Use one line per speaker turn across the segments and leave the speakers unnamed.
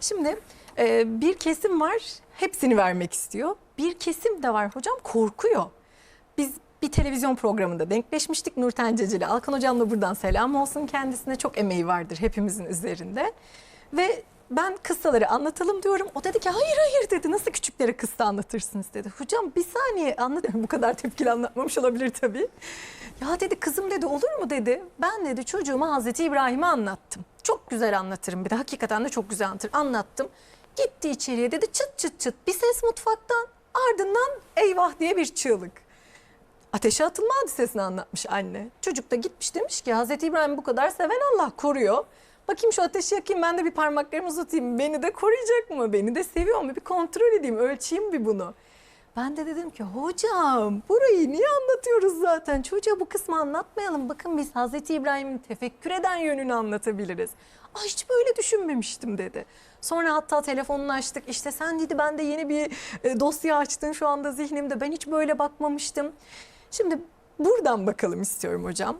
Şimdi e, bir kesim var hepsini vermek istiyor. Bir kesim de var hocam korkuyor. Biz bir televizyon programında denkleşmiştik Nurten Ceceli. Alkan hocamla buradan selam olsun kendisine. Çok emeği vardır hepimizin üzerinde. Ve ben kıssaları anlatalım diyorum. O dedi ki hayır hayır dedi. Nasıl küçüklere kıssa anlatırsınız dedi. Hocam bir saniye anlat. Bu kadar tepkili anlatmamış olabilir tabii. Ya dedi kızım dedi olur mu dedi. Ben dedi çocuğuma Hazreti İbrahim'i anlattım. Çok güzel anlatırım bir de hakikaten de çok güzel anlatır. Anlattım. Gitti içeriye dedi çıt çıt çıt bir ses mutfaktan ardından eyvah diye bir çığlık. Ateşe atılma hadisesini anlatmış anne. Çocuk da gitmiş demiş ki Hazreti İbrahim bu kadar seven Allah koruyor. Bakayım şu ateşi yakayım ben de bir parmaklarımı uzatayım. Beni de koruyacak mı? Beni de seviyor mu? Bir kontrol edeyim, ölçeyim bir bunu. Ben de dedim ki hocam burayı niye anlatıyoruz zaten? Çocuğa bu kısmı anlatmayalım. Bakın biz Hazreti İbrahim'in tefekkür eden yönünü anlatabiliriz. Ay hiç böyle düşünmemiştim dedi. Sonra hatta telefonunu açtık. İşte sen dedi ben de yeni bir e, dosya açtın şu anda zihnimde. Ben hiç böyle bakmamıştım. Şimdi buradan bakalım istiyorum hocam.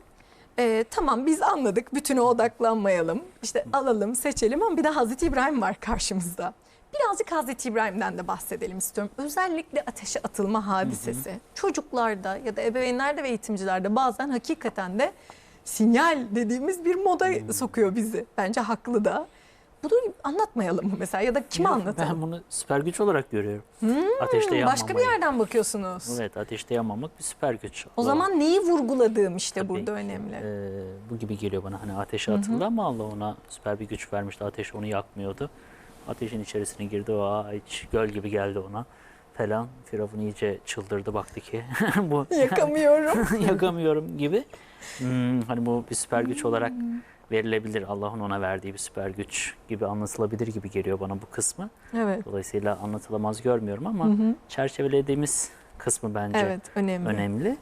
Ee, tamam biz anladık bütüne odaklanmayalım. İşte alalım seçelim ama bir de Hazreti İbrahim var karşımızda. Birazcık Hazreti İbrahim'den de bahsedelim istiyorum. Özellikle ateşe atılma hadisesi. Çocuklarda ya da ebeveynlerde ve eğitimcilerde bazen hakikaten de sinyal dediğimiz bir moda sokuyor bizi. Bence haklı da. Bunu anlatmayalım mı mesela ya da kime
Yok,
anlatalım?
Ben bunu süper güç olarak görüyorum. ateşte yanmamayı.
Hmm, Başka bir yerden bakıyorsunuz.
Evet ateşte yanmamak bir süper güç.
O zaman neyi vurguladığım işte
Tabii
burada önemli.
Ee, bu gibi geliyor bana hani ateşe atıldı ama Allah ona süper bir güç vermişti. Ateş onu yakmıyordu. Ateşin içerisine girdi o aa, hiç göl gibi geldi ona falan. Firavun iyice çıldırdı baktı ki bu
Yakamıyorum.
yakamıyorum gibi. Hmm, hani bu bir süper güç olarak verilebilir. Allah'ın ona verdiği bir süper güç gibi anlatılabilir gibi geliyor bana bu kısmı.
evet.
Dolayısıyla anlatılamaz görmüyorum ama çerçevelediğimiz kısmı bence
Evet önemli.
önemli.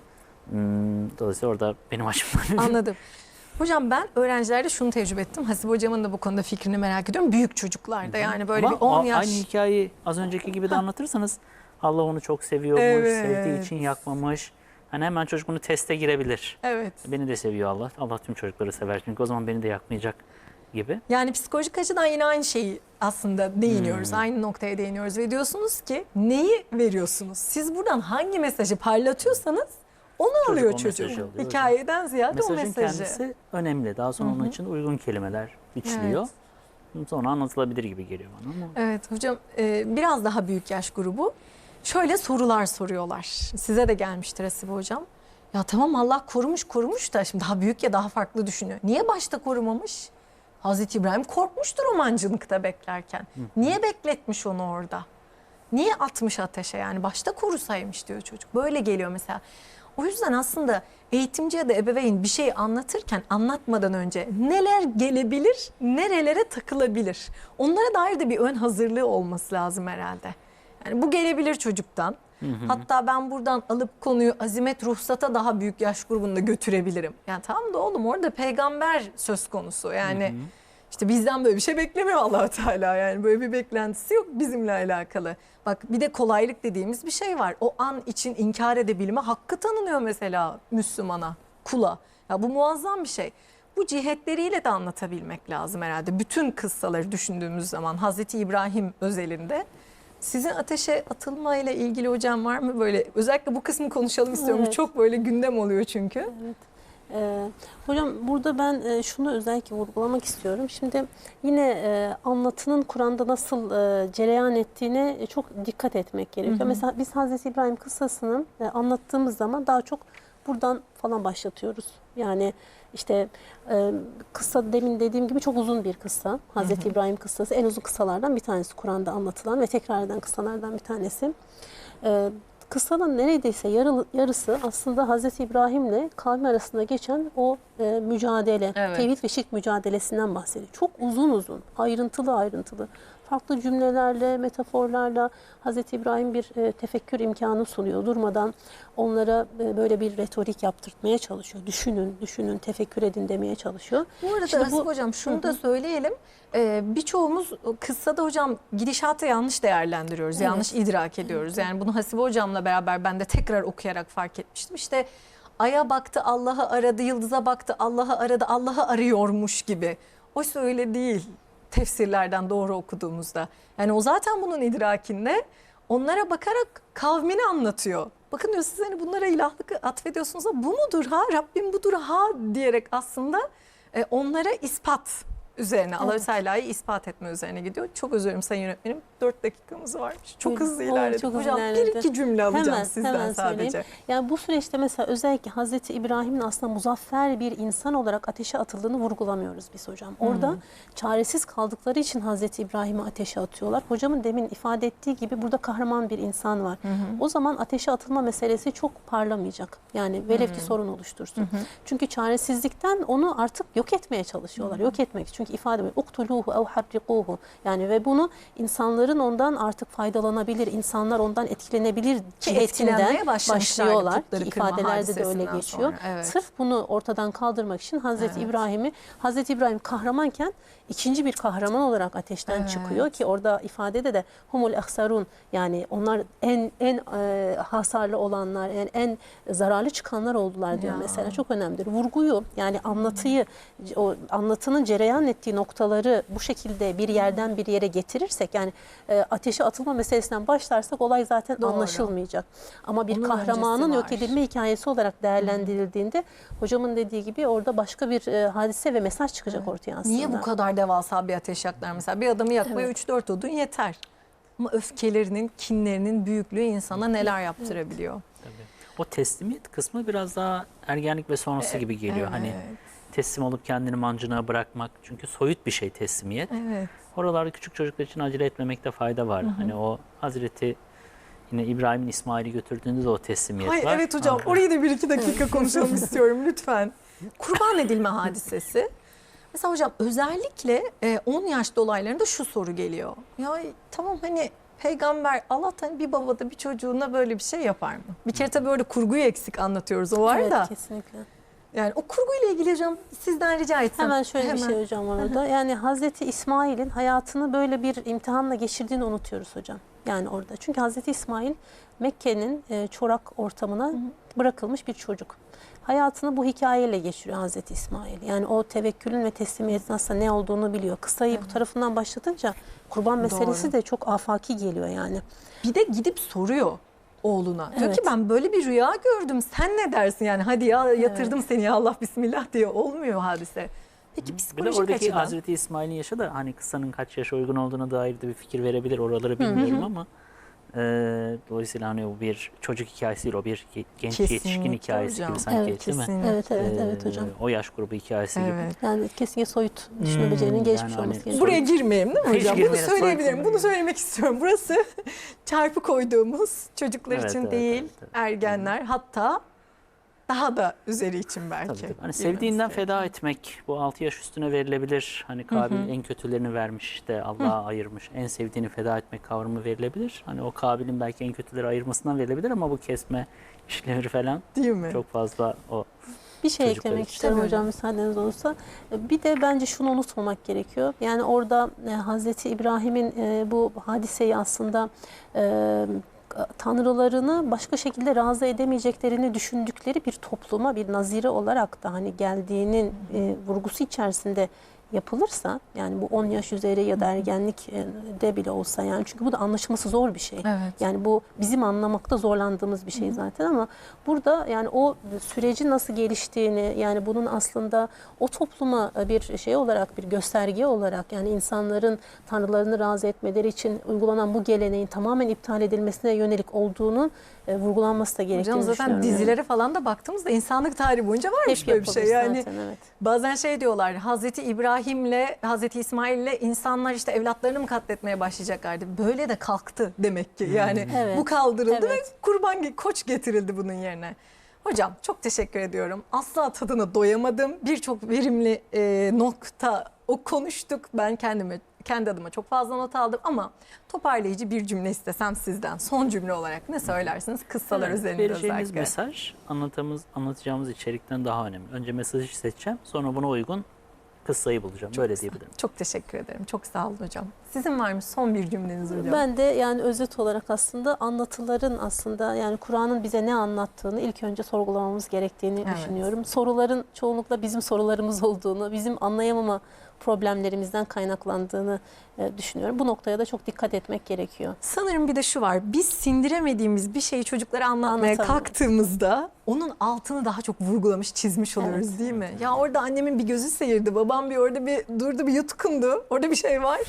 Hmm, dolayısıyla orada benim açımdan
Anladım. Hocam ben öğrencilerde şunu tecrübe ettim. Hasip hocamın da bu konuda fikrini merak ediyorum. Büyük çocuklarda yani böyle
Ama
bir 10
a-
yaş.
Aynı hikayeyi az önceki gibi de anlatırsanız Allah onu çok seviyormuş,
Evet.
sevdiği için yakmamış. Hani hemen çocuk bunu teste girebilir.
Evet.
Beni de seviyor Allah. Allah tüm çocukları sever çünkü o zaman beni de yakmayacak gibi.
Yani psikolojik açıdan yine aynı şeyi aslında değiniyoruz.
Hmm.
Aynı noktaya değiniyoruz ve diyorsunuz ki neyi veriyorsunuz? Siz buradan hangi mesajı parlatıyorsanız onu
Çocuk
alıyor
o
çocuk.
alıyor.
Hikayeden ziyade
Mesajın
o mesajı.
kendisi önemli. Daha sonra onun için uygun kelimeler biçiliyor. Sonra anlatılabilir gibi geliyor bana ama.
Evet hocam e, biraz daha büyük yaş grubu şöyle sorular soruyorlar. Size de gelmiştir Hasibe hocam. Ya tamam Allah korumuş korumuş da şimdi daha büyük ya daha farklı düşünüyor. Niye başta korumamış? Hazreti İbrahim korkmuştur o mancınıkta beklerken. Niye bekletmiş onu orada? Niye atmış ateşe yani başta korusaymış diyor çocuk. Böyle geliyor mesela. O yüzden aslında eğitimci ya da ebeveyn bir şey anlatırken anlatmadan önce neler gelebilir, nerelere takılabilir. Onlara dair de bir ön hazırlığı olması lazım herhalde. Yani bu gelebilir çocuktan. Hatta ben buradan alıp konuyu azimet ruhsata daha büyük yaş grubunda götürebilirim. Yani tamam da oğlum orada peygamber söz konusu. Yani işte bizden böyle bir şey beklemiyor allah Teala yani böyle bir beklentisi yok bizimle alakalı. Bak bir de kolaylık dediğimiz bir şey var. O an için inkar edebilme hakkı tanınıyor mesela Müslümana, kula. Ya bu muazzam bir şey. Bu cihetleriyle de anlatabilmek lazım herhalde. Bütün kıssaları düşündüğümüz zaman Hazreti İbrahim özelinde. Sizin ateşe atılma ile ilgili hocam var mı böyle özellikle bu kısmı konuşalım istiyorum.
Evet.
Çok böyle gündem oluyor çünkü.
Evet. Ee, hocam burada ben e, şunu özellikle vurgulamak istiyorum. Şimdi yine e, anlatının Kur'an'da nasıl e, cereyan ettiğine e, çok dikkat etmek gerekiyor. Mesela biz Hazreti İbrahim kıssasını e, anlattığımız zaman daha çok buradan falan başlatıyoruz. Yani işte e, kıssa demin dediğim gibi çok uzun bir kıssa. Hazreti İbrahim kıssası en uzun kıssalardan bir tanesi Kur'an'da anlatılan ve tekrar eden kıssalardan bir tanesi. E, kıssanın neredeyse yarı, yarısı aslında Hazreti İbrahim'le kavmi arasında geçen o e, mücadele,
Evet.
tevhid ve şirk mücadelesinden bahsediyor. Çok uzun uzun, ayrıntılı ayrıntılı. Farklı cümlelerle, metaforlarla Hazreti İbrahim bir e, tefekkür imkanı sunuyor. Durmadan onlara e, böyle bir retorik yaptırtmaya çalışıyor. Düşünün, düşünün, tefekkür edin demeye çalışıyor.
Bu arada
Şimdi bu-
hocam şunu da söyleyelim. Ee, birçoğumuz kıssada hocam gidişatı yanlış değerlendiriyoruz.
Evet.
Yanlış idrak ediyoruz. Yani bunu Hasibe hocamla beraber ben de tekrar okuyarak fark etmiştim. İşte aya baktı Allah'ı aradı, yıldıza baktı Allah'ı aradı, Allah'ı arıyormuş gibi. Oysa öyle değil. Tefsirlerden doğru okuduğumuzda. Yani o zaten bunun idrakinde onlara bakarak kavmini anlatıyor. Bakın diyor siz hani bunlara ilahlık atfediyorsunuz da bu mudur ha Rabbim budur ha diyerek aslında e, onlara ispat üzerine
Evet.
Teala'yı ispat etme üzerine gidiyor. Çok özür dilerim sayın yönetmenim. Dört dakikamız varmış. Çok hızlı ilerledik.
çok
Hocam bir
ilerledi.
iki cümle alacağım
Hemen,
sizden
hemen
sadece.
söyleyeyim. Yani bu süreçte mesela özellikle Hazreti İbrahim'in aslında muzaffer bir insan olarak ateşe atıldığını vurgulamıyoruz biz hocam. Orada çaresiz kaldıkları için Hazreti İbrahim'i ateşe atıyorlar. Hocamın demin ifade ettiği gibi burada kahraman bir insan var. O zaman ateşe atılma meselesi çok parlamayacak. Yani velev ki sorun oluştursun. Çünkü çaresizlikten onu artık yok etmeye çalışıyorlar. Yok etmek. Çünkü ifade var. Uktuluhu ev harrikuhu. Yani ve bunu insanların ondan artık faydalanabilir, insanlar ondan etkilenebilir cihetinden başlıyorlar. Ki ifadelerde de öyle geçiyor.
sonra, evet.
Sırf bunu ortadan kaldırmak için Hazreti
Evet.
İbrahim'i Hazreti İbrahim kahramanken ikinci bir kahraman olarak ateşten
Evet.
çıkıyor ki orada ifadede de humul ahsarun yani onlar en en e, hasarlı olanlar en en zararlı çıkanlar oldular diyor
Ya.
mesela çok önemlidir. Vurguyu yani anlatıyı o anlatının cereyan ettiği noktaları bu şekilde bir yerden bir yere getirirsek yani e, ateşe atılma meselesinden başlarsak olay zaten
Doğru.
anlaşılmayacak. Ama bir
Onun
kahramanın yok edilme hikayesi olarak değerlendirildiğinde hocamın dediği gibi orada başka bir e, hadise ve mesaj çıkacak ortaya aslında.
Niye bu kadar devasa bir ateş yaklar mesela? Bir adamı yakmaya
Evet.
3-4 odun yeter. Ama öfkelerinin, kinlerinin büyüklüğü insana neler yaptırabiliyor.
Tabii. O teslimiyet kısmı biraz daha ergenlik ve sonrası gibi geliyor. Hani
Evet,
teslim olup kendini mancınığa bırakmak. Çünkü soyut bir şey teslimiyet.
evet.
Oralarda küçük çocuklar için acele etmemekte fayda var. Hani o Hazreti yine İbrahim'in İsmail'i götürdüğünde de o teslimiyet
Ay
var.
evet hocam
Ama-
orayı da bir iki dakika konuşalım istiyorum lütfen. Kurban edilme hadisesi. Mesela hocam özellikle e, 10 yaş dolaylarında şu soru geliyor. Ya tamam hani peygamber Allah hani bir babada bir çocuğuna böyle bir şey yapar mı? Bir kere tabii orada kurguyu eksik anlatıyoruz o var
evet,
da.
kesinlikle.
Yani o kurguyla ilgili hocam sizden rica etsem.
Hemen şöyle bir
Hemen.
şey hocam orada. Yani Hazreti İsmail'in hayatını böyle bir imtihanla geçirdiğini unutuyoruz hocam. Yani orada. Çünkü Hazreti İsmail Mekke'nin e, çorak ortamına bırakılmış bir çocuk. Hayatını bu hikayeyle geçiriyor Hazreti İsmail. Yani o tevekkülün ve teslimiyetin aslında ne olduğunu biliyor. Kısayı bu tarafından başlatınca kurban meselesi
Doğru.
de çok afaki geliyor yani.
Bir de gidip soruyor oğluna. Diyor
Evet.
ki ben böyle bir rüya gördüm. Sen ne dersin yani? Hadi ya yatırdım seni ya Allah bismillah diye olmuyor hadise. Peki
Bir de
psikolojik
oradaki
açıdan.
Hazreti İsmail'in yaşı da hani kısanın kaç yaşa uygun olduğuna dair de bir fikir verebilir. Oraları bilmiyorum ama e, dolayısıyla hani o bir çocuk hikayesi değil, o bir ge- genç yetişkin
Kesinlikle
hikayesi
hocam.
gibi sanki
Evet,
değil mi?
Evet evet
Ee,
evet hocam.
O yaş grubu hikayesi gibi.
Evet.
Yani kesinlikle soyut düşünme
Hmm,
gelişmiş
yani
olması
hani-
gerekiyor.
Buraya girmeyelim değil mi
Hiç
hocam? Bunu söyleyebilirim. Bunu söylemek istiyorum. Burası çarpı koyduğumuz çocuklar
Evet,
için
evet,
değil,
evet, evet.
ergenler hatta daha da üzeri için belki.
Tabii, tabii. Hani sevdiğinden
gerekiyor.
feda etmek bu 6 yaş üstüne verilebilir. Hani Kabil en kötülerini vermiş işte Allah'a ayırmış. En sevdiğini feda etmek kavramı verilebilir. Hani o Kabil'in belki en kötüleri ayırmasından verilebilir ama bu kesme işlemleri falan
Değil mi?
çok fazla o
Bir şey
Çocuklar
eklemek istiyorum hocam müsaadeniz olursa. Bir de bence şunu unutmamak gerekiyor. Yani orada e, Hazreti İbrahim'in e, bu hadiseyi aslında e, tanrılarını başka şekilde razı edemeyeceklerini düşündükleri bir topluma bir nazire olarak da hani geldiğinin e, vurgusu içerisinde yapılırsa yani bu 10 yaş üzeri ya da ergenlik e, de bile olsa yani çünkü bu da anlaşılması zor bir şey.
Evet.
Yani bu bizim anlamakta zorlandığımız bir şey zaten ama burada yani o süreci nasıl geliştiğini yani bunun aslında o topluma bir şey olarak bir gösterge olarak yani insanların tanrılarını razı etmeleri için uygulanan bu geleneğin tamamen iptal edilmesine yönelik olduğunun e, vurgulanması da gerektiğini
Hocam zaten
düşünüyorum. yani.
dizilere falan da baktığımızda insanlık tarihi boyunca varmış
Hep
böyle bir şey. Yani
zaten, evet.
Bazen şey diyorlar Hazreti İbrahim'le Hazreti İsmail'le insanlar işte evlatlarını mı katletmeye başlayacaklardı. Böyle de kalktı demek ki yani
Evet.
bu kaldırıldı
Evet.
ve kurban koç getirildi bunun yerine. Hocam çok teşekkür ediyorum. Asla tadına doyamadım. Birçok verimli e, nokta o konuştuk. Ben kendime kendi adıma çok fazla not aldım ama toparlayıcı bir cümle istesem sizden. Son cümle olarak ne söylersiniz? Kıssalar
Evet,
üzerinde özellikle.
mesaj anlatımız, anlatacağımız içerikten daha önemli. Önce mesajı seçeceğim sonra buna uygun kıssayı bulacağım. Böyle
Çok
diyebilirim.
Çok teşekkür ederim. Çok sağ olun hocam. Sizin var mı son bir cümleniz hocam?
Ben de yani özet olarak aslında anlatıların aslında yani Kur'an'ın bize ne anlattığını ilk önce sorgulamamız gerektiğini
Evet.
düşünüyorum. Soruların çoğunlukla bizim sorularımız olduğunu, bizim anlayamama problemlerimizden kaynaklandığını e, düşünüyorum. Bu noktaya da çok dikkat etmek gerekiyor.
Sanırım bir de şu var. Biz sindiremediğimiz bir şeyi çocuklara anlatmaya kalktığımızda onun altını daha çok vurgulamış, çizmiş oluyoruz
Evet.
değil mi? Ya orada annemin bir gözü seyirdi, babam bir orada bir durdu, bir yutkundu. Orada bir şey var.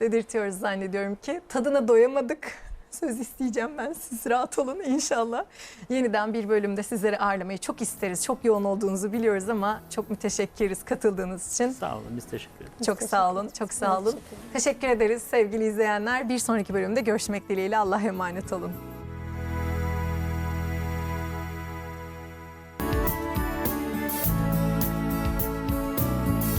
Dedirtiyoruz zannediyorum ki. Tadına doyamadık. Söz isteyeceğim ben. Siz rahat olun inşallah. Yeniden bir bölümde sizleri ağırlamayı çok isteriz. Çok yoğun olduğunuzu biliyoruz ama çok müteşekkiriz katıldığınız için.
Sağ olun biz teşekkür ederiz.
Çok sağ olun, çok sağ olun.
Teşekkür.
Teşekkür ederiz sevgili izleyenler. Bir sonraki bölümde görüşmek dileğiyle. Allah'a emanet olun.